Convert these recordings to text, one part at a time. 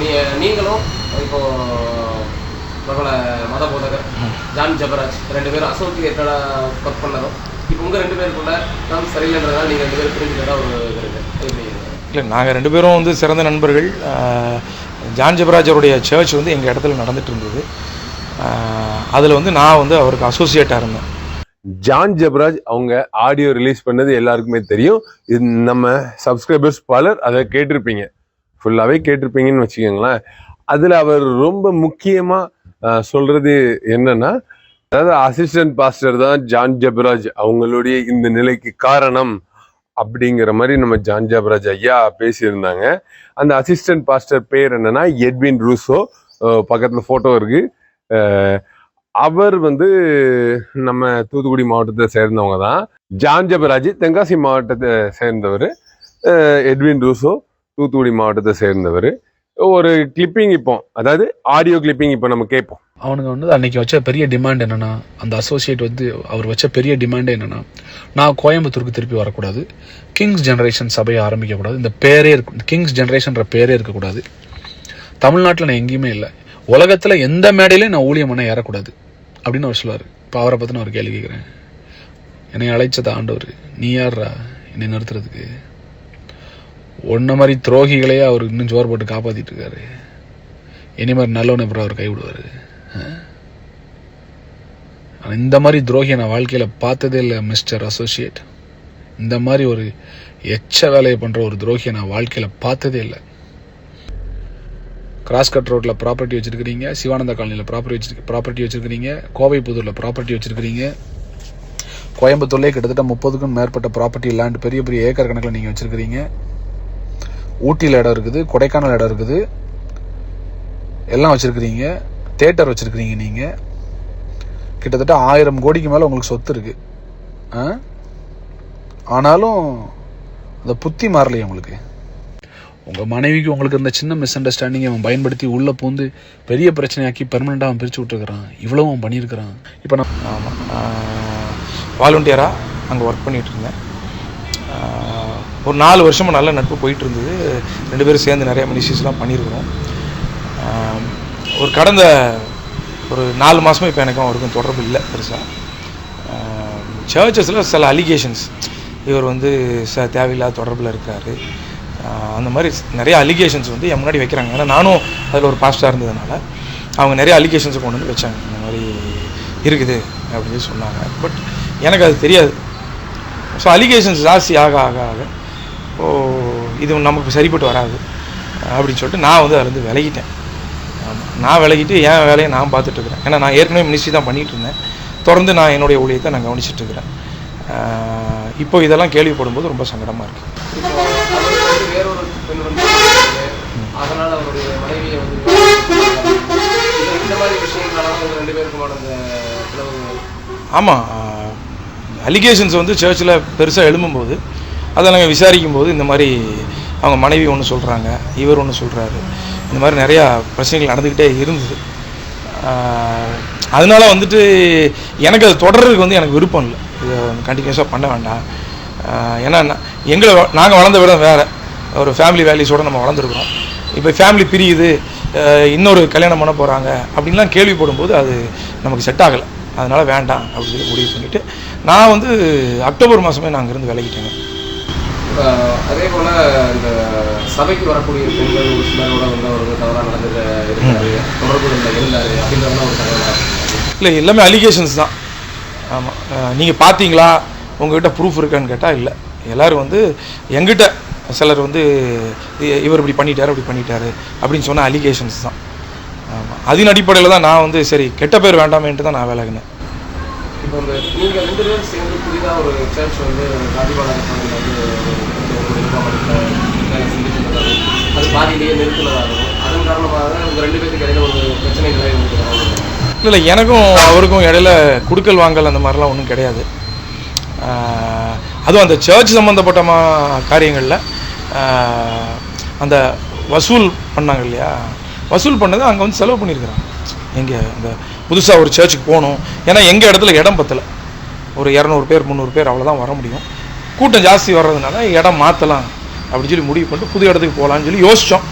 நீ நீங்களும் இப்போ பிரபல மத போதகர் ஜான் ஜபராஜ் ரெண்டு பேரும் அசோசியேட்டடாக ஒர்க் பண்ணதும். இப்போ உங்கள் ரெண்டு பேருக்குள்ள நான் சரியில்லைன்றதால நீங்கள் ரெண்டு பேரும் பிரிஞ்சுக்கிறதா ஒரு இது இருக்கு. எப்படி இல்லை நாங்கள் ரெண்டு பேரும் வந்து சிறந்த நண்பர்கள். ஜான் ஜெபராஜ் அவருடைய சர்ச் வந்து எங்கள் இடத்துல நடந்துட்டு இருந்தது. அதில் வந்து நான் வந்து அவருக்கு அசோசியேட்டாக இருந்தேன். ஜான் ஜெபராஜ் அவங்க ஆடியோ ரிலீஸ் பண்ணது எல்லாருக்குமே தெரியும். இது நம்ம சப்ஸ்கிரைபர்ஸ் பலர் அதை கேட்டிருப்பீங்க. ஃபுல்லாகவே கேட்டிருப்பீங்கன்னு வச்சுக்கோங்களேன். அதில் அவர் ரொம்ப முக்கியமாக சொல்கிறது என்னன்னா அதாவது அசிஸ்டன்ட் பாஸ்டர் தான் ஜான் ஜெபராஜ் அவங்களுடைய இந்த நிலைக்கு காரணம் அப்படிங்கிற மாதிரி நம்ம ஜான் ஜபராஜ் ஐயா பேசியிருந்தாங்க. அந்த அசிஸ்டன்ட் பாஸ்டர் பேர் என்னன்னா எட்வின் ரூசோ. பக்கத்தில் ஃபோட்டோ இருக்கு. அவர் வந்து நம்ம தூத்துக்குடி மாவட்டத்தை சேர்ந்தவங்க தான். ஜான் ஜபராஜ் தென்காசி மாவட்டத்தை சேர்ந்தவர். எட்வின் ரூசோ. தூத்துக்குடி மாவட்டத்தை சேர்ந்தவர். ஒரு கிளிப்பிங் இப்போ அதாவது ஆடியோ கிளிப்பிங் இப்போ நம்ம கேட்போம். அவனுங்க வந்து அன்னைக்கு வச்ச பெரிய டிமாண்ட் என்னன்னா அந்த அசோசியேட் வந்து அவர் வச்ச பெரிய டிமாண்ட் என்னன்னா நான் கோயம்புத்தூருக்கு திருப்பி வரக்கூடாது. கிங்ஸ் ஜெனரேஷன் சபையை ஆரம்பிக்கக்கூடாது. இந்த பேரே இருக்கும் கிங்ஸ் ஜெனரேஷன்ற பேரே இருக்கக்கூடாது. தமிழ்நாட்டில் நான் எங்கேயுமே இல்லை. உலகத்தில் எந்த மேடையிலையும் நான் ஊழியம் பண்ண ஏறக்கூடாது. அப்படின்னு அவர் சொல்லுவார். இப்போ அவரை பற்றி நான் ஒரு கேள்வி கேட்குறேன். என்னை அழைச்சத ஆண்டவர். நீ யார்ரா என்னை நிறுத்துறதுக்கு. ஒன்றை மாதிரி துரோகிகளையே அவர் இன்னும் ஜோர் போட்டு காப்பாற்றிட்டு இருக்காரு. இனி மாதிரி நல்லவனை அப்புறம் அவர் கைவிடுவார். ஆனால் இந்த மாதிரி துரோகியை நான் வாழ்க்கையில் பார்த்ததே இல்லை மிஸ்டர் அசோசியேட். இந்த மாதிரி ஒரு எச்ச வேலையை பண்ணுற ஒரு துரோகியை நான் வாழ்க்கையில் பார்த்ததே இல்லை. கிராஸ் கட் ரோட்டில் ப்ராப்பர்ட்டி வச்சுருக்கிறீங்க சிவானந்த காலனியில் ப்ராப்பர்ட்டி வச்சிருக்க ப்ராப்பர்ட்டி வச்சுருக்கிறீங்க கோவை புதூரில் ப்ராப்பர்ட்டி வச்சுருக்கிறீங்க. கோயம்புத்தூர்லேயே கிட்டத்தட்ட முப்பதுக்கும் மேற்பட்ட ப்ராப்பர்ட்டி லேண்ட் பெரிய பெரிய ஏக்கர் கணக்கில் நீங்கள் வச்சுருக்கிறீங்க. ஊட்டியில் இடம் இருக்குது கொடைக்கானல் இடம் இருக்குது. எல்லாம் வச்சுருக்கிறீங்க. தேட்டர் வச்சுருக்கிறீங்க நீங்கள் கிட்டத்தட்ட ஆயிரம் கோடிக்கு மேலே உங்களுக்கு சொத்து இருக்குது ஆனாலும் அந்த புத்தி மாறலையே உங்களுக்கு. உங்கள் மனைவிக்கு உங்களுக்கு இருந்த சின்ன மிஸ் அண்டர்ஸ்டாண்டிங் அவன் பயன்படுத்தி உள்ளே பூந்து பெரிய பிரச்சனையாக்கி பெர்மனெண்ட்டாக அவன் பிரித்து விட்டுருக்கிறான். இவ்வளவும் அவன் பண்ணியிருக்கிறான். இப்போ நான் ஆமாம் வாலண்டியராக அங்கே ஒர்க் பண்ணிகிட்டு இருந்தேன். ஒரு நாலு வருஷமாக நல்ல நட்பு போயிட்டு இருந்தது ரெண்டு பேரும் சேர்ந்து நிறைய மினிஸ்ட்ரிஸ்லாம் பண்ணியிருக்கிறோம். ஒரு கடந்த ஒரு நாலு மாதமாக இப்போ எனக்கும் அவருக்கும் தொடர்பு இல்லை பெருசாக சர்ச்சஸில் சில அலிகேஷன்ஸ் இவர் வந்து ச தேவையில்லாத தொடர்பில் இருக்கார். அந்த மாதிரி நிறைய அலிகேஷன்ஸ் வந்து என் முன்னாடி வைக்கிறாங்க. ஏன்னா நானும் அதில் ஒரு பாஸ்டாக இருந்ததுனால அவங்க நிறைய அலிகேஷன்ஸை கொண்டு வந்து வச்சாங்க. இந்த மாதிரி இருக்குது அப்படின்னு சொல்லி சொன்னாங்க. பட் எனக்கு அது தெரியாது. ஸோ அலிகேஷன்ஸ் ஜாஸ்தி ஆக ஆக ஆக. ஓ இது நமக்கு சரிப்பட்டு வராது. அப்படின்னு சொல்லிட்டு நான் வந்து அதுலேருந்து விலகிட்டேன். ஆமா. நான் விலகிட்டு என் வேலையை நான் பார்த்துட்டு இருக்கிறேன் ஏன்னா நான் ஏற்கனவே மினிஸ்ட்ரி தான் பண்ணிட்டு இருந்தேன் தொடர்ந்து நான் என்னுடைய ஊழியத்தை நான் ஆஹ் இப்போ இதெல்லாம் கேள்விப்படும்போது ரொம்ப சங்கடமாக இருக்குது ஆமாம் அலிகேஷன்ஸ் வந்து சர்ச்சில் பெருசாக எழும்பும்போது அதை நாங்கள் விசாரிக்கும் போது இந்த மாதிரி அவங்க மனைவி ஒன்று சொல்கிறாங்க இவர் ஒன்று சொல்கிறாரு இந்த மாதிரி நிறையா பிரச்சனைகள் நடந்துக்கிட்டே இருந்தது. அதனால வந்துட்டு எனக்கு அது தொடர்றதுக்கு வந்து எனக்கு விருப்பம் இல்லை. இதை கண்டினியூஸாக பண்ண வேண்டாம். ஏன்னா எங்களை நாங்கள் வளர்ந்த விட வேறு. ஒரு ஃபேமிலி வேல்யூஸோடு நம்ம வளர்ந்துருக்குறோம். இப்போ ஃபேமிலி பிரியுது இன்னொரு கல்யாணம் பண்ண போகிறாங்க அப்படின்லாம் கேள்விப்படும் போது அது நமக்கு செட் ஆகலை. அதனால் வேண்டாம் அப்படின்னு சொல்லி முடிவு பண்ணிவிட்டு நான் வந்து அக்டோபர் மாதமே நான் அங்கேருந்து விலகிட்டேங்க. அதே போல இந்த சபைக்கு வரக்கூடிய பெண்கள் ஒரு சிலரோட வந்து அவர் வந்து தவறாக நடந்து இருந்தாரு தொடர்பு இல்லை இருந்தாரு அப்படின்றதுலாம் ஒரு தகவல் இல்லை எல்லாமே அலிகேஷன்ஸ் தான். ஆமாம் நீங்கள் பார்த்தீங்களா உங்ககிட்ட ப்ரூஃப் இருக்கான்னு கேட்டால் இல்லை. எல்லோரும் வந்து எங்கிட்ட சிலர் வந்து இவர் இப்படி பண்ணிட்டாரு இப்படி பண்ணிட்டாரு அப்படின்னு சொன்ன அலிகேஷன்ஸ் தான். அதன் அடிப்படையில் தான் நான் வந்து சரி கெட்ட பேர் வேண்டாமேன்ட்டு தான் நான் விலகினேன். இப்போ இந்த நீங்கள் ரெண்டு பேரும் சேர்ந்து புதிதாக ஒரு சர்ச் வந்து காதிபாளர் கோவில் வந்து ஒரு நிர்வாகத்தில் வேலை செஞ்சுட்டு இருந்தது அது பாதியிலேயே நிறுத்தினதாகவும் அதன் காரணமாக உங்கள் ரெண்டு பேருக்கு இடையில ஒரு பிரச்சனை நிலவி இல்லை எனக்கும் அவருக்கும் இடையில குடுக்கல் வாங்கல் அந்த மாதிரிலாம் ஒன்றும் கிடையாது. அதுவும் அந்த சர்ச் சம்மந்தப்பட்ட காரியங்களில் அந்த வசூல் பண்ணாங்க இல்லையா? வசூல் பண்ணது அங்கே வந்து செலவு பண்ணியிருக்கிறாங்க. எங்கே இந்த புதுசாக ஒரு சர்ச்சுக்கு போகணும். ஏன்னா எங்கள் இடத்துல இடம் பத்தலை. ஒரு இரநூறு பேர் முந்நூறு பேர் அவ்வளோதான் வர முடியும். கூட்டம் ஜாஸ்தி வர்றதுனால இடம் மாற்றலாம் அப்படின்னு சொல்லி முடிவு பண்ணிட்டு புது இடத்துக்கு போகலான்னு சொல்லி யோசித்தோம்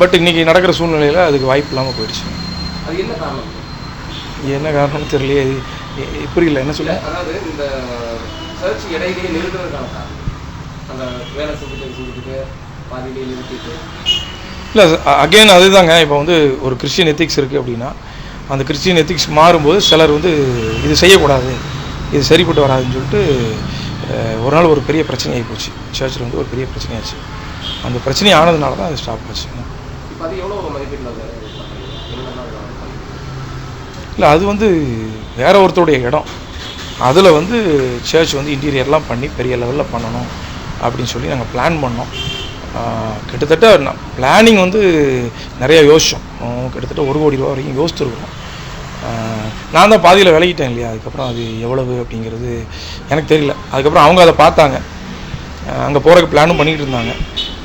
பட் இன்றைக்கி நடக்கிற சூழ்நிலையில் அதுக்கு வாய்ப்பு இல்லாமல் போயிடுச்சு. அது என்ன காரணம்? என்ன காரணம்னு தெரியலையே. புரியல. என்ன சொல்ல அதாவது இந்த சர்ச் இடையிலேயே நிறுத்துறதுக்கான அந்த வேலை செஞ்சுட்டு செஞ்சுட்டு பாதியிலேயே நிறுத்திட்டு. இல்லை அகைன் அதுதாங்க. இப்போ வந்து ஒரு கிறிஸ்டியன் எத்திக்ஸ் இருக்குது அப்படின்னா அந்த கிறிஸ்டியன் எத்திக்ஸ் மாறும்போது சிலர் வந்து இது செய்யக்கூடாது இது சரிப்பட்டு வராதுன்னு சொல்லிட்டு ஒரு நாள் ஒரு பெரிய பிரச்சனை ஆகி போச்சு. சர்ச்சில் வந்து ஒரு பெரிய பிரச்சனையாச்சு அந்த பிரச்சனை ஆனதுனால தான் அது ஸ்டாப் ஆச்சு. இல்லை அது வந்து வேற ஒருத்தருடைய இடம். அதில் வந்து சர்ச் வந்து இன்டீரியர்லாம் பண்ணி பெரிய லெவலில் பண்ணணும் அப்படின்னு சொல்லி நாங்கள் பிளான் பண்ணோம். கிட்டத்தட்ட பிளானிங் வந்து நிறைய யோசித்தோம் கிட்டத்தட்ட ஒரு கோடி ரூபா வரைக்கும் யோசித்துருக்குறோம் நான் தான் பாதியில் விலகிட்டேன் இல்லையா? அதுக்கப்புறம் அது எவ்வளவு அப்படிங்கிறது எனக்கு தெரியல. அதுக்கப்புறம் அவங்க அதை பார்த்தாங்க. அங்கே போகிறதுக்கு பிளானும் பண்ணிக்கிட்டு இருந்தாங்க.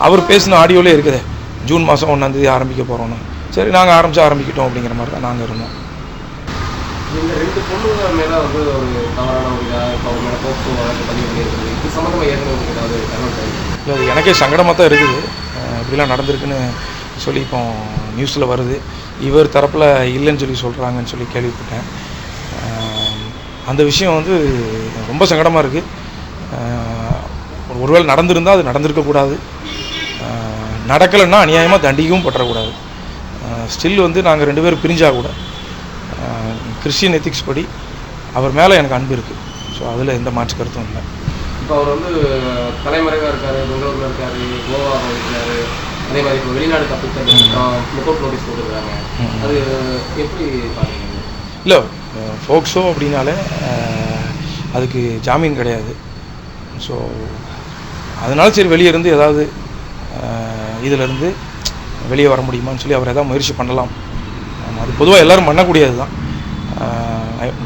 அவர் பேசின ஆடியோலே இருக்குதே. ஜூன் மாதம் ஒன்றாந்தேதி ஆரம்பிக்க போகிறோன்னு சரி நாங்கள் ஆரம்பித்து ஆரம்பிக்கிட்டோம் அப்படிங்கிற மாதிரி தான் நாங்கள் இருந்தோம். இந்த பொண்ணுங்க மேலே வந்து ஒரு தவறான ஒரு இதாக இப்போ அவங்க மேலே போக்கு வழக்கு பதிவு பண்ணியிருக்கிறது இது சம்மந்தமாக ஏற்கனவே ஏதாவது தகவல் இல்லை அது எனக்கே சங்கடமாக தான் இருக்குது. இப்படிலாம் நடந்திருக்குன்னு சொல்லி இப்போ நியூஸில் வருது. இவர் தரப்பில் இல்லைன்னு சொல்லி சொல்கிறாங்கன்னு சொல்லி கேள்விப்பட்டேன். அந்த விஷயம் வந்து ரொம்ப சங்கடமாக இருக்குது ஒருவேளை நடந்திருந்தால் அது நடந்திருக்கக்கூடாது நடக்கலைன்னா அநியாயமாக தண்டிக்கவும் பற்றக்கூடாது. ஸ்டில் வந்து நாங்கள் ரெண்டு பேரும் பிரிஞ்சால் கூட கிறிஸ்டியன் எத்திக்ஸ் படி அவர் மேலே எனக்கு அன்பு இருக்குது ஸோ அதில் எந்த மாற்று கருத்தும் இல்லை. இப்போ அவர் வந்து தலைமறைவாக இருக்காரு பெங்களூரில் இருக்காரு கோவாவில் இருக்காரு அதே மாதிரி இப்போ வெளிநாடு தப்பித்த லுக்கவுட் நோட்டீஸ் போட்டுருக்காங்க. அது எப்படி பார்க்குறீங்க இல்லை ஃபோக்ஸோ அப்படின்னாலே அதுக்கு ஜாமீன் கிடையாது. ஸோ அதனால சரி வெளியே இருந்து ஏதாவது இதிலிருந்து வெளியே வர முடியுமான்னு சொல்லி அவர் ஏதாவது முயற்சி பண்ணலாம். அது பொதுவாக எல்லாரும் பண்ணக்கூடியது தான்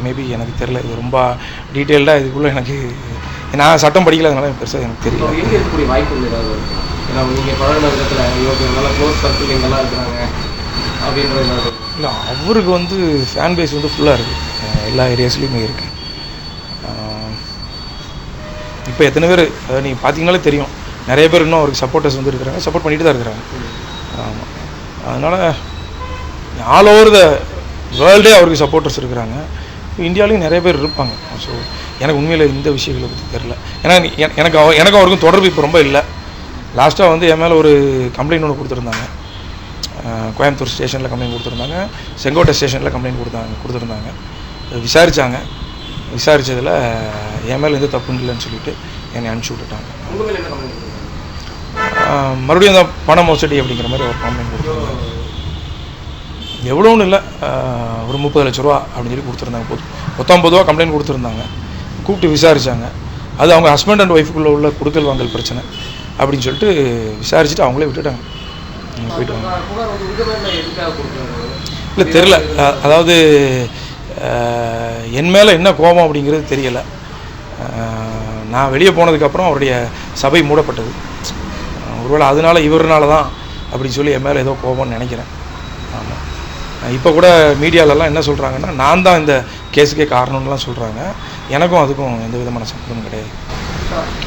மேபி எனக்கு தெரில இது ரொம்ப டீட்டெயில்டாக இதுக்குள்ளே எனக்கு நான் சட்டம் படிக்கல பெருசாக எனக்கு தெரியல. இருக்கக்கூடிய இருக்கு ஏன்னா நீங்கள் பழகின விதத்தில் இவங்க நல்லா க்ளோஸ் சர்க்கிள் எங்கெல்லாம் இருக்கிறாங்க அப்படின்ற ஏதாவது? இல்லை அவருக்கு வந்து ஃபேன் பேஸ் வந்து ஃபுல்லாக இருக்குது எல்லா ஏரியாஸ்லேயுமே இருக்குது இப்போ எத்தனை பேர் நீங்கள் பார்த்தீங்கனாலே தெரியும். நிறைய பேர் இன்னும் அவருக்கு சப்போர்ட்டர்ஸ் வந்து இருக்கிறாங்க சப்போர்ட் பண்ணிட்டு தான் இருக்கிறாங்க. ஆமாம் அதனால் ஆல் ஓவர் த வேர்ல்டே அவருக்கு சப்போர்ட்டர்ஸ் இருக்கிறாங்க. இந்தியாவிலையும் நிறைய பேர் இருப்பாங்க. ஸோ எனக்கு உண்மையில் இந்த விஷயங்களை பற்றி தெரில ஏன்னா எனக்கு அவ எனக்கு அவருக்கும் தொடர்பு இப்போ ரொம்ப இல்லை. லாஸ்ட்டாக வந்து என் மேலே ஒரு கம்ப்ளைண்ட் ஒன்று கொடுத்துருந்தாங்க. கோயம்புத்தூர் ஸ்டேஷனில் கம்ப்ளைண்ட் கொடுத்துருந்தாங்க. செங்கோட்டை ஸ்டேஷனில் கம்ப்ளைண்ட் கொடுத்தாங்க கொடுத்துருந்தாங்க. விசாரித்தாங்க விசாரித்ததில் என் மேலே எந்த தப்பும் இல்லைன்னு சொல்லிட்டு என்னை அனுப்பிச்சி விட்டுட்டாங்க. மறுபடியும் அந்த பண மோசடி அப்படிங்கிற மாதிரி ஒரு கம்ப்ளைண்ட் கொடுத்துருந்தாங்க. எவ்வளோன்னு இல்லை. ஒரு முப்பது லட்ச ரூபா அப்படின்னு சொல்லி கொடுத்துருந்தாங்க. பொது மொத்தம் பொதுவாக கம்ப்ளைண்ட் கொடுத்துருந்தாங்க. கூப்பிட்டு விசாரித்தாங்க அது அவங்க ஹஸ்பண்ட் அண்ட் ஒய்ஃபுக்குள்ளே உள்ள கொடுக்கல் வாங்கல் பிரச்சனை அப்படின்னு சொல்லிட்டு விசாரிச்சுட்டு அவங்களே விட்டுட்டாங்க. நீங்க போயிட்டு வாங்க. இல்லை தெரில அதாவது என் மேலே என்ன கோபம் அப்படிங்கிறது தெரியலை. நான் வெளியே போனதுக்கப்புறம் அவருடைய சபை மூடப்பட்டது. ஒருவேளை அதனால இவர்னால தான் அப்படின்னு சொல்லி என் மேலே ஏதோ கோபம்னு நினைக்கிறேன். இப்போ கூட மீடியாலலாம் என்ன சொல்கிறாங்கன்னா நான் தான் இந்த கேஸுக்கே காரணம்லாம் சொல்கிறாங்க எனக்கும் அதுக்கும் எந்த விதமான சம்மந்தமும் கிடையாது.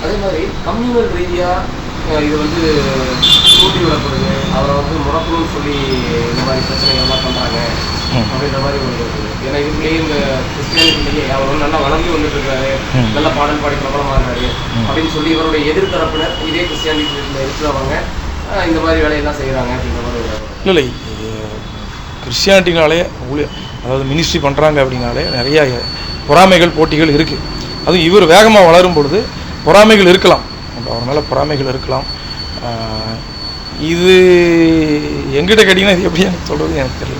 அதே மாதிரி கம்யூனல் ரீதியாக இது வந்து தூண்டி விடப்படுது அவரை வந்து முடக்கணும்னு சொல்லி இந்த மாதிரி பிரச்சனைகள்லாம் பண்ணுறாங்க. அப்படின்ற மாதிரி ஒரு இருக்குது. ஏன்னா இதுக்குள்ளேயே இந்த கிறிஸ்டியானிட்டிலேயே அவர் நல்லா வளர்ந்து வந்துட்டு இருக்காரு. நல்ல பாடல் பாடி பிரபலமாகிறாரு அப்படின்னு சொல்லி இவருடைய எதிர்த்தரப்பினர் இதே கிறிஸ்டியானிட்டியில் இருக்கிறவங்க இந்த மாதிரி வேலையெல்லாம் செய்கிறாங்க அப்படின்ற மாதிரி இல்லை கிறிஸ்டியானிட்டினாலே ஊழிய அதாவது மினிஸ்ட்ரி பண்ணுறாங்க அப்படின்னாலே நிறைய பொறாமைகள் போட்டிகள் இருக்குது அதுவும் இவர் வேகமாக வளரும் பொழுது பொறாமைகள் இருக்கலாம். அவர் மேலே பொறாமைகள் இருக்கலாம். இது எங்கிட்ட கேட்டிங்கன்னா இது எப்படி எனக்கு சொல்கிறது எனக்கு தெரியல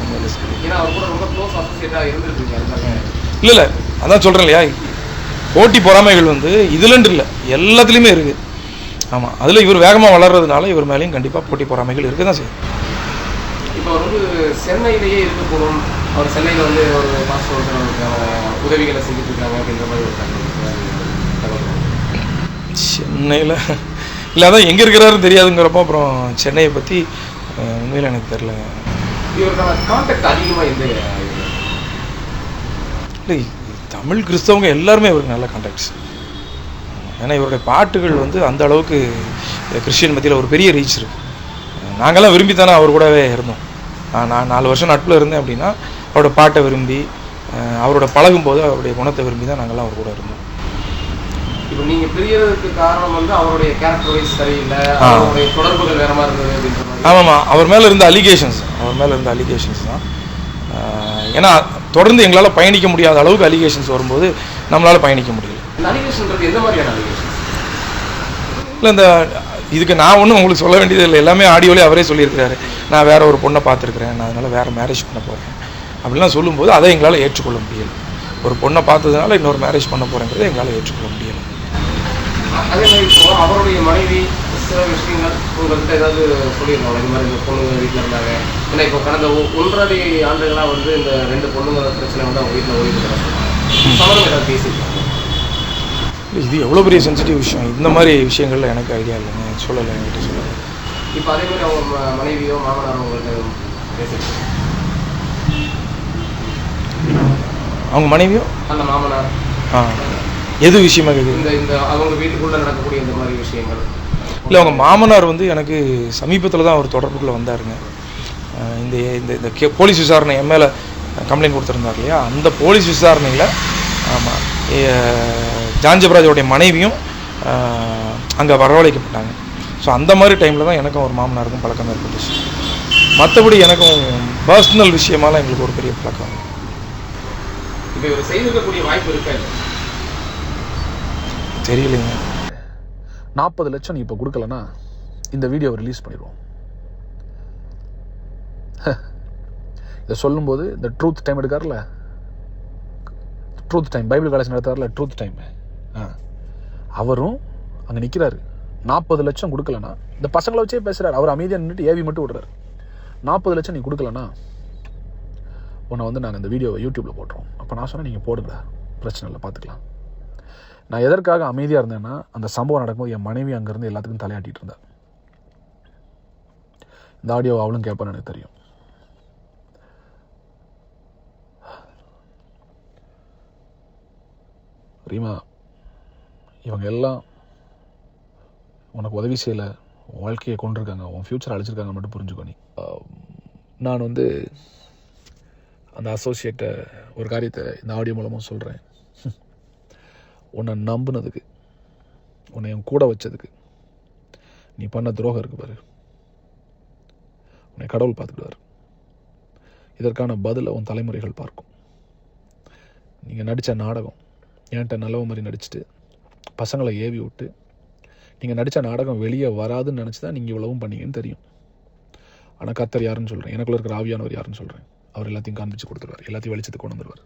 இல்லை இல்லை அதான் சொல்கிறேன் இல்லையா? போட்டி பொறாமைகள் வந்து இதுலன்ட்டு இல்லை எல்லாத்துலேயுமே இருக்குது ஆமாம் அதில் இவர் வேகமாக வளர்றதுனால இவர் மேலேயும் கண்டிப்பாக போட்டி பொறாமைகள் இருக்க தான் செய்யும். இப்போ அவர் வந்து சென்னையிலேயே இருக்கக்கூடும் அவர் சென்னையில் வந்து ஒரு ஒருத்தர் உதவிகளை செஞ்சுட்டு இருக்காங்க அப்படின்ற மாதிரி ஒரு தகவல் சென்னையில் இல்லை அதான் எங்கே இருக்கிறாருன்னு தெரியாதுங்கிறப்போ அப்புறம் சென்னையை பற்றி உண்மையில் எனக்கு தெரில இவருக்கான கான்டாக்ட் அதிகமாக எந்த? இல்லை தமிழ் கிறிஸ்தவங்க எல்லாருமே இவருக்கு நல்ல கான்டாக்ட்ஸ் ஏன்னா இவருடைய பாட்டுகள் வந்து அந்த அளவுக்கு கிறிஸ்டியன் மத்தியில் ஒரு பெரிய ரீச் இருக்குது நாங்கள்லாம் விரும்பி தானே அவர் கூடவே இருந்தோம். நான் நாலு வருஷம் நட்பில் இருந்தேன் அப்படின்னா அவரோட பாட்டை விரும்பி அவரோட பழகும் போது அவருடைய குணத்தை விரும்பி தான் நாங்கள்லாம் அவர் கூட இருந்தோம். இப்போ நீங்க பிரியறதுக்கு காரணம் வந்து அவருடைய கேரக்டர் வைஸ் சரியில்லை. அவருடைய தொடர்புகள் வேற மாதிரி இருந்தது அப்படின்ற மாதிரி. ஆமாம்மா அவர் மேலே இருந்த அலிகேஷன்ஸ் அவர் மேலே இருந்த அலிகேஷன்ஸ் தான். ஏன்னா தொடர்ந்து எங்களால் பயணிக்க முடியாத அளவுக்கு அலிகேஷன்ஸ் வரும்போது நம்மளால் பயணிக்க முடியல. இந்த அலிகேஷன்ன்றது எந்த மாதிரியான அலிகேஷன் இல்லை இந்த இதுக்கு நான் ஒன்றும் உங்களுக்கு சொல்ல வேண்டியது இல்லை. எல்லாமே ஆடியோலேயே அவரே சொல்லியிருக்கிறாரு. நான் வேற ஒரு பொண்ணை பார்த்துருக்குறேன். நான் அதனால் வேறு மேரேஜ் பண்ண போகிறேன் அப்படிலாம் சொல்லும்போது அதை எங்களால் ஏற்றுக்கொள்ள முடியல. ஒரு பொண்ணை பார்த்ததுனால இன்னொரு மேரேஜ் பண்ண போகிறேங்கிறத எங்களால் ஏற்றுக்கொள்ள முடியல. அதே மாதிரி இப்போ அவருடைய மனைவி சில விஷயங்கள் உங்கள்கிட்ட ஏதாவது சொல்லியிருந்தோம் இந்த மாதிரி இந்த பொண்ணுங்க வீட்டில் இருந்தாங்க. ஏன்னா இப்போ கடந்த ஒ- ஒன்றரை ஆண்டுகளாக வந்து இந்த ரெண்டு பொண்ணுங்க பிரச்சனை வந்து அவங்க வீட்டில் ஓடிட்டு இருக்காங்க. சமரம் ஏதாவது பேசியிருக்காங்க இது எவ்வளோ பெரிய சென்சிட்டிவ் விஷயம்? இந்த மாதிரி விஷயங்கள்ல எனக்கு ஐடியா இல்லைங்க. சொல்லலை என்கிட்ட சொல்லலை. இப்போ அதே மாதிரி அவங்க மனைவியோ மாமனாரோ அவங்க மனைவியோ? அந்த மாமனார். ஆ. எது விஷயமா கேட்குது இந்த இந்த அவங்க வீட்டுக்குள்ளே நடக்கக்கூடிய இந்த மாதிரி விஷயங்கள். இல்லை அவங்க மாமனார் வந்து எனக்கு சமீபத்தில் தான் அவர் தொடர்புக்குள்ளே வந்தாருங்க. இந்த இந்த இந்த கே போலீஸ் விசாரணை என் மேலே கம்ப்ளைண்ட் கொடுத்துருந்தார் இல்லையா? அந்த போலீஸ் விசாரணையில் ஆமாம் ஜான்ஜபராஜோடைய மனைவியும் அங்கே வரவழைக்கப்பட்டாங்க. ஸோ அந்த மாதிரி டைமில் தான் எனக்கும் ஒரு மாமனாருக்கும் பழக்கம் ஏற்பட்டுச்சு. மற்றபடி எனக்கும் பர்சனல் விஷயமாலாம் எங்களுக்கு ஒரு பெரிய பழக்கம். இப்போ இவர் செய்திருக்கக்கூடிய வாய்ப்பு இருக்கா? இல்லை தெரியலைங்க. நாற்பது லட்சம் நீ இப்போ கொடுக்கலனா இந்த வீடியோவை ரிலீஸ் பண்ணிடுவோம். இதை சொல்லும்போது இந்த ட்ரூத் டைம் எடுக்கார்ல ட்ரூத் டைம் பைபிள் காலேஜ் நடத்தார்ல ட்ரூத் டைம் அவரும் அங்கே நிற்கிறாரு நாற்பது லட்சம் கொடுக்கலனா இந்த பசங்களை வச்சே பேசுகிறார் அவர் அமைதியாக நின்றுட்டு ஏவி மட்டும் விடுறாரு நாற்பது லட்சம் நீ கொடுக்கலனா உன்னை வந்து நாங்கள் இந்த வீடியோவை யூடியூப்பில் போட்டுறோம். அப்போ நான் சொன்னேன் நீங்கள் போடுங்க. பிரச்சனை இல்லை பார்த்துக்கலாம் நான் எதற்காக அமைதியாக இருந்தேன்னா அந்த சம்பவம் நடக்கும்போது என் மனைவி அங்கேருந்து எல்லாத்துக்கும் தலையாட்டிட்டு இருந்தா. இந்த ஆடியோ அவளும் கேட்பான்னு எனக்கு தெரியும். ரீமா இவங்க எல்லாம் உனக்கு உதவி செய்யலை. உன் வாழ்க்கையை கொண்டிருக்காங்க உன் ஃப்யூச்சர் அழைச்சிருக்காங்க மட்டும் புரிஞ்சுக்கோ நீ. நான் வந்து அந்த அசோசியேட்டை ஒரு காரியத்தை இந்த ஆடியோ மூலமாக சொல்கிறேன் உன்னை நம்புனதுக்கு உன்னை என் கூட வச்சதுக்கு நீ பண்ண துரோகம் இருக்கு பாரு. உன்னை கடவுள் பார்த்துக்கிடுவார். இதற்கான பதிலை உன் தலைமுறைகள் பார்க்கும். நீங்கள் நடித்த நாடகம் என்கிட்ட நல்லவ மாதிரி நடிச்சுட்டு பசங்களை ஏவி விட்டு நீங்கள் நடித்த நாடகம் வெளியே வராதுன்னு நினச்சி தான் நீங்கள் இவ்வளவும் பண்ணீங்கன்னு தெரியும். ஆனால் கத்தர் யாருன்னு சொல்கிறேன் எனக்குள்ள இருக்கிற ஆவியானவர் யாருன்னு சொல்கிறேன் அவர் எல்லாத்தையும் காண்பிச்சு கொடுத்துருவார். எல்லாத்தையும் வெளிச்சத்துக்கு கொண்டு வந்துருவார்.